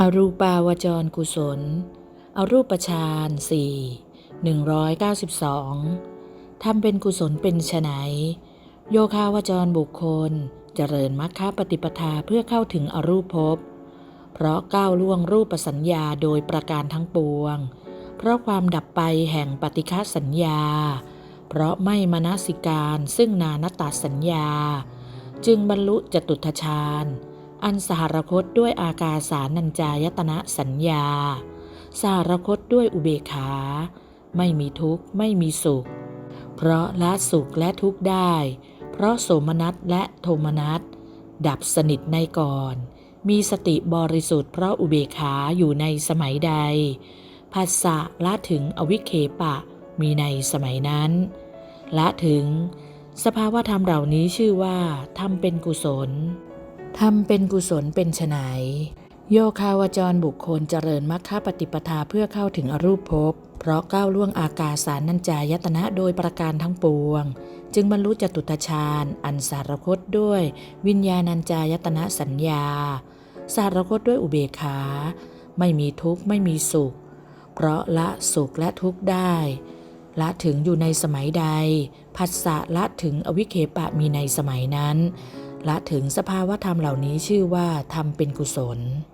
อรูปาวจรกุศล อรูปฌานสี่หนึ่งร้อยเก้าสิบสองทำเป็นกุศลเป็นไฉนโยคาวจรบุคคลเจริญมรรคปฏิปทาเพื่อเข้าถึงอรูปภพ เพราะก้าวล่วงรูปสัญญาโดยประการทั้งปวง เพราะความดับไปแห่งปฏิฆาสัญญา เพราะไม่มนสิการซึ่งนานตาสัญญา จึงบรรลุจตุทชาญ อันสหรคตด้วยอากาสานัญจายตนะสัญญาสหรคตด้วยอุเบขา ไม่มีทุกข์ไม่มีสุข เพราะละสุขและทุกข์ได้ เพราะโสมนัสและโทมนัส ดับสนิทในก่อน มีสติบริสุทธิ์เพราะอุเบขาอยู่ในสมัยใดภาษะละถึงอวิเคปะมีในสมัยนั้น ละถึง สภาวะธรรมเหล่านี้ชื่อว่าทำเป็นกุศล ทำเป็นกุศลเป็นไฉนโยคาวจรบุคคลเจริญมรรคปฏิปทาเพื่อเข้าถึงอรูปภพ เพราะก้าวล่วงอากาสานัญจายตนะโดยประการทั้งปวง จึงบรรลุจตุตฌานอันสารคตด้วยวิญญาณัญจายตนะสัญญา สารคตด้วยอุเบกขา ไม่มีทุกข์ไม่มีสุข เพราะละสุขและทุกข์ได้ ละถึงอยู่ในสมัยใด ผัสสะละถึงอวิเคปะมีในสมัยนั้น ละถึงสภาวะธรรมเหล่านี้ชื่อว่าทำเป็นกุศล